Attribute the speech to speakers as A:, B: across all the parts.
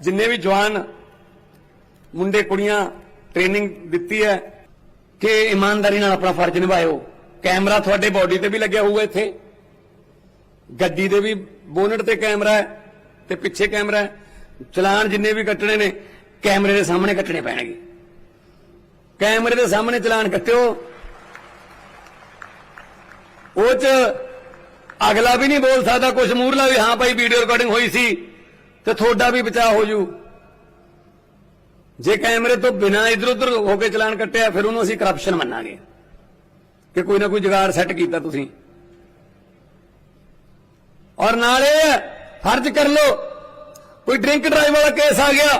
A: ਜਿੰਨੇ ਵੀ ਜਵਾਨ ਮੁੰਡੇ ਕੁੜੀਆਂ ਟ੍ਰੇਨਿੰਗ ਦਿੱਤੀ ਹੈ ਕਿ ਇਮਾਨਦਾਰੀ ਨਾਲ ਆਪਣਾ ਫਰਜ਼ ਨਿਭਾਇਓ। ਕੈਮਰਾ ਤੁਹਾਡੇ ਬਾਡੀ ਤੇ ਵੀ ਲੱਗਿਆ ਹੋਊਗਾ ਇੱਥੇ। ਗੱਡੀ ਦੇ ਵੀ ਬੋਨਟ ਤੇ ਕੈਮਰਾ ਹੈ ਤੇ ਪਿੱਛੇ ਕੈਮਰਾ ਹੈ। ਚਲਾਨ ਜਿੰਨੇ ਵੀ ਕੱਟਣੇ ਨੇ, ਕੈਮਰੇ ਦੇ ਸਾਹਮਣੇ ਕੱਟਣੇ ਪੈਣਗੇ। ਕੈਮਰੇ ਦੇ ਸਾਹਮਣੇ ਚਲਾਨ ਕੱਟਿਓ। ਉਹ ਚ ਅਗਲਾ ਵੀ ਨਹੀਂ ਬੋਲ ਸਕਦਾ ਕੁਝ ਮੂਰਲਾ ਵੀ, ਹਾਂ ਭਾਈ ਵੀਡੀਓ ਰਿਕਾਰਡਿੰਗ ਹੋਈ ਸੀ। ਤੇ ਤੁਹਾਡਾ ਵੀ ਬਚਾਅ ਹੋ ਜੂ। ਜੇ ਕੈਮਰੇ ਤੋਂ ਬਿਨਾ ਇਧਰ ਉਧਰ ਹੋ ਕੇ ਚਲਾਨ ਕੱਟਿਆ, ਫਿਰ ਉਹਨੂੰ ਅਸੀਂ ਕਰਪਸ਼ਨ ਮੰਨਾਂਗੇ। ਕਿ ਕੋਈ ਨਾ ਕੋਈ ਜੁਗਾੜ ਸੈੱਟ ਕੀਤਾ ਤੁਸੀਂ। ਔਰ ਨਾਲੇ ਫਰਜ਼ ਕਰ ਲੋ ਕੋਈ ਡਰਿੰਕ ਡਰਾਈਵ ਵਾਲਾ ਕੇਸ ਆ ਗਿਆ।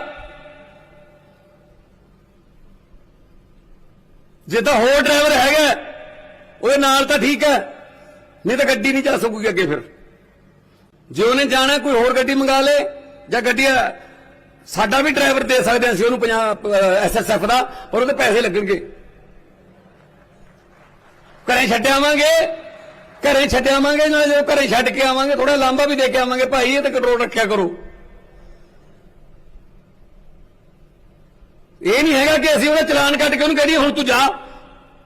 A: ਜੇ ਤਾਂ ਹੋਰ ਡਰਾਈਵਰ ਹੈਗਾ, ਉਹਦੇ ਨਾਲ ਤਾਂ ਠੀਕ ਹੈ, ਨਹੀਂ ਤਾਂ ਗੱਡੀ ਨਹੀਂ ਚੱਲ ਸਕੂਗੀ ਅੱਗੇ ਫਿਰ। ਜੇ ਉਹਨੇ ਜਾਣਾ, ਕੋਈ ਹੋਰ ਗੱਡੀ ਮੰਗਾ ਲੇ। ਜਾਂ ਗੱਡੀ ਸਾਡਾ ਵੀ ਡਰਾਈਵਰ ਦੇ ਸਕਦੇ ਹਾਂ ਅਸੀਂ ਉਹਨੂੰ 50 ਐਸਐਸਐਫ ਦਾ, ਪਰ ਉਹਦੇ ਪੈਸੇ ਲੱਗਣਗੇ। ਘਰੇ ਛੱਡ ਆਵਾਂਗੇ, ਘਰੇ ਛੱਡ ਆਵਾਂਗੇ, ਨਾਲ ਜਦੋਂ ਘਰੇ ਛੱਡ ਕੇ ਆਵਾਂਗੇ ਥੋੜਾ ਲਾਂਬਾ ਵੀ ਦੇ ਕੇ ਆਵਾਂਗੇ, ਭਾਈ, ਇਹ ਤੇ ਕੰਟਰੋਲ ਰੱਖਿਆ ਕਰੋ। ਇਹ ਨਹੀਂ ਹੈਗਾ ਕਿ ਅਸੀਂ ਉਹਦਾ ਚਲਾਨ ਕੱਟ ਕੇ ਉਹਨੂੰ ਕਹਦੀਏ ਹੁਣ ਤੂੰ ਜਾ।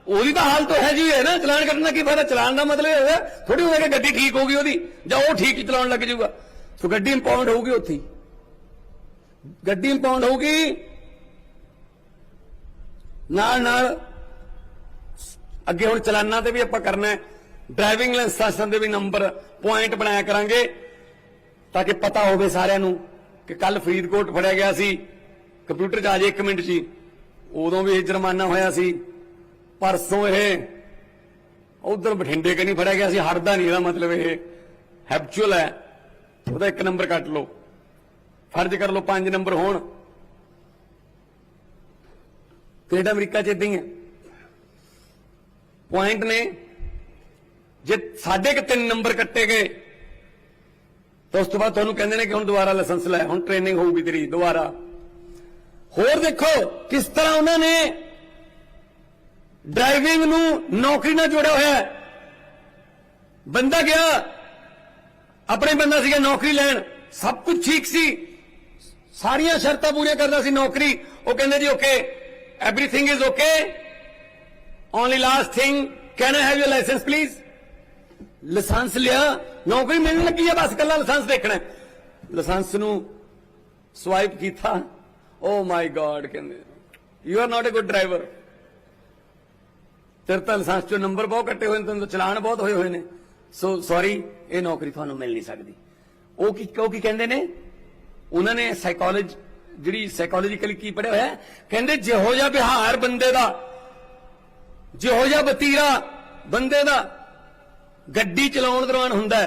A: ਉਹਦੀ ਤਾਂ ਹਾਲਤ ਹੈ ਜੀ ਹੈ ਨਾ, ਚਲਾਨ ਕੱਟਣਾ ਕੀ ਫਾਇਦਾ? ਚਲਾਨ ਦਾ ਮਤਲਬ ਇਹ ਹੈ ਥੋੜੀ ਹੋਵੇ ਕਿ ਗੱਡੀ ਠੀਕ ਹੋਊਗੀ ਉਹਦੀ, ਜਾਂ ਉਹ ਠੀਕ ਹੀ ਚਲਾਉਣ ਲੱਗ ਜਾਊਗਾ। ਸੋ ਗੱਡੀ ਇੰਪਾਊਂਡ ਹੋਊਗੀ ਉੱਥੇ ਗੱਡੀ ਇੰਪਾਊਂਡ ਹੋਊਗੀ। ਨਾਲ ਨਾਲ ਅੱਗੇ ਹੁਣ ਚਲਾਨਾਂ ਤੇ ਵੀ ਆਪਾਂ ਕਰਨਾ ਹੈ। ਡਰਾਈਵਿੰਗ ਲਾਇਸੈਂਸ ਦੇ ਵੀ ਨੰਬਰ ਪੁਆਇੰਟ ਬਣਾਇਆ ਕਰਾਂਗੇ ਤਾਂ ਕਿ ਪਤਾ ਹੋਵੇ ਸਾਰਿਆਂ ਨੂੰ ਕਿ ਕੱਲ ਫਰੀਦਕੋਟ ਫੜਿਆ ਗਿਆ ਸੀ। ਕੰਪਿਊਟਰ 'ਚ ਆ ਜੇ 1 ਮਿੰਟ 'ਚ ਹੀ। ਉਦੋਂ ਵੀ ਇਹ ਜੁਰਮਾਨਾ ਹੋਇਆ ਸੀ। ਪਰਸੋਂ ਇਹ ਉਧਰ ਬਠਿੰਡੇ ਕਨੀ ਫੜਿਆ ਗਿਆ ਸੀ, ਹਟਦਾ ਨਹੀਂ ਇਹਦਾ ਮਤਲਬ ਇਹ। ਹੈਬਚੁਅਲ ਹੈ। ਉਹਦਾ ਇੱਕ ਨੰਬਰ ਕੱਟ ਲਓ। ਫਰਜ਼ ਕਰ ਲਓ ਪੰਜ ਨੰਬਰ ਹੋਣ। ਕੈਨੇਡਾ ਅਮਰੀਕਾ 'ਚ ਇਦਾਂ ਹੀ ਹੈ। ਪੁਆਇੰਟ ਨੇ, ਜੇ ਸਾਡੇ ਕਿ ਤਿੰਨ ਨੰਬਰ ਕੱਟੇ ਗਏ, ਤਾਂ ਉਸ ਤੋਂ ਬਾਅਦ ਤੁਹਾਨੂੰ ਕਹਿੰਦੇ ਨੇ ਕਿ ਹੁਣ ਦੁਬਾਰਾ ਲਾਇਸੈਂਸ ਲੈ, ਹੁਣ ਟ੍ਰੇਨਿੰਗ ਹੋਊਗੀ ਤੇਰੀ, ਦੁਬਾਰਾ। ਹੋਰ ਦੇਖੋ, ਕਿਸ ਤਰ੍ਹਾਂ ਉਹਨਾਂ ਨੇ ਡਰਾਈਵਿੰਗ ਨੂੰ ਨੌਕਰੀ ਨਾਲ ਜੋੜਿਆ ਹੋਇਆ ਹੈ। ਬੰਦਾ ਗਿਆ ਆਪਣੇ ਬੰਦਾ ਸੀਗਾ, ਨੌਕਰੀ ਲੈਣ। ਸਭ ਕੁਝ ਠੀਕ ਸੀ। ਸਾਰੀਆਂ ਸ਼ਰਤਾਂ ਪੂਰੀਆਂ ਕਰਦਾ ਸੀ ਨੌਕਰੀ। ਉਹ ਕਹਿੰਦੇ ਜੀ okay everything is okay only last thing can I have your licence please licence ਲਿਆ। ਨੌਕਰੀ ਮਿਲਣ ਲੱਗੀ ਹੈ ਬਸ ਕੱਲਾ ਲਾਇਸੈਂਸ ਦੇਖਣਾ ਲਾਇਸੈਂਸ ਨੂੰ ਸਵਾਈਪ ਕੀਤਾ। ਓ ਮਾਈ ਗॉड ਕਹਿੰਦੇ। You are not a good driver ਤੇਰੇ ਤਾਂ ਲਾਇਸੈਂਸ ਚੋਂ ਨੰਬਰ ਬਹੁਤ ਕੱਟੇ ਹੋਏ ਨੇ, ਤੈਨੂੰ ਚਲਾਨ ਬਹੁਤ ਹੋਏ ਹੋਏ ਨੇ। ਸੋ ਸੌਰੀ ਇਹ ਨੌਕਰੀ ਤੁਹਾਨੂੰ ਮਿਲ ਨਹੀਂ ਸਕਦੀ। ਉਹ ਕੀ ਉਹ ਕੀ ਕਹਿੰਦੇ ਨੇ? ਉਹਨਾਂ ਨੇ ਸਾਈਕੋਲੋਜੀ ਜਿਹੜੀ ਸਾਈਕੋਲੋਜੀਕਲੀ ਕੀ ਪੜਿਆ ਹੋਇਆ ਕਹਿੰਦੇ, ਜਿਹੋ ਜਿਹਾ ਵਿਹਾਰ ਬੰਦੇ ਦਾ, ਜਿਹੋ ਜਿਹਾ ਬਤੀਰਾ ਬੰਦੇ ਦਾ ਗੱਡੀ ਚਲਾਉਣ ਦੌਰਾਨ ਹੁੰਦਾ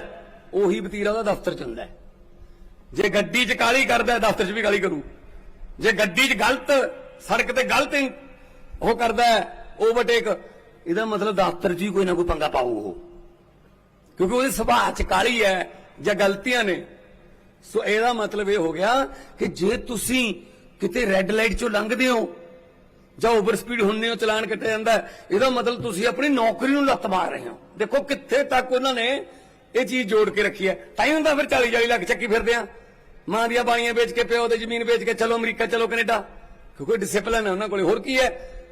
A: ਉਹੀ ਬਤੀਰਾ ਉਹਦਾ ਦਫ਼ਤਰ ਚ ਹੁੰਦਾ ਜੇ ਗੱਡੀ 'ਚ ਕਾਲੀ ਕਰਦਾ ਦਫ਼ਤਰ 'ਚ ਵੀ ਕਾਲੀ ਕਰੂ। ਜੇ ਗੱਡੀ 'ਚ ਗਲਤ, ਸੜਕ ਤੇ ਗਲਤ ਉਹ ਕਰਦਾ ਓਵਰਟੇਕ ਇਹਦਾ ਮਤਲਬ ਦਫ਼ਤਰ 'ਚ ਹੀ ਕੋਈ ਨਾ ਕੋਈ ਪੰਗਾ ਪਾਊ ਉਹ। ਕਿਉਂਕਿ ਉਹਦੇ ਸੁਭਾਅ 'ਚ ਕਾਲੀ ਹੈ ਜਾਂ ਗਲਤੀਆਂ ਨੇ। ਸੋ ਇਹਦਾ ਮਤਲਬ ਇਹ ਹੋ ਗਿਆ ਕਿ ਜੇ ਤੁਸੀਂ ਕਿਤੇ ਰੈੱਡ ਲਾਈਟ 'ਚੋਂ ਲੰਘਦੇ ਹੋ ਜਾਂ ਓਵਰ ਸਪੀਡ ਹੁੰਨੇ ਹੋ, ਚਲਾਨ ਕੱਟਿਆ ਜਾਂਦਾ, ਇਹਦਾ ਮਤਲਬ ਤੁਸੀਂ ਆਪਣੀ ਨੌਕਰੀ ਨੂੰ ਲੱਤ ਮਾਰ ਰਹੇ ਹੋ। ਦੇਖੋ ਕਿੱਥੇ ਤੱਕ ਉਹਨਾਂ ਨੇ ਇਹ ਚੀਜ਼ ਜੋੜ ਕੇ ਰੱਖੀ ਹੈ। ਤਾਂ ਹੀ ਹੁੰਦਾ ਫਿਰ 40 40 ਲੱਖ ਚੱਕੀ ਫਿਰਦੇ ਆ। ਮਾਂ ਦੀਆਂ ਬਾਣੀਆਂ ਵੇਚ ਕੇ, ਪਿਓ ਦੇ ਜ਼ਮੀਨ ਵੇਚ ਕੇ, ਚਲੋ ਅਮਰੀਕਾ, ਚਲੋ ਕੈਨੇਡਾ। ਕਿਉਂਕਿ ਡਿਸਪਲਿਨ ਹੈ ਉਹਨਾਂ ਕੋਲੇ। ਹੋਰ ਕੀ ਹੈ?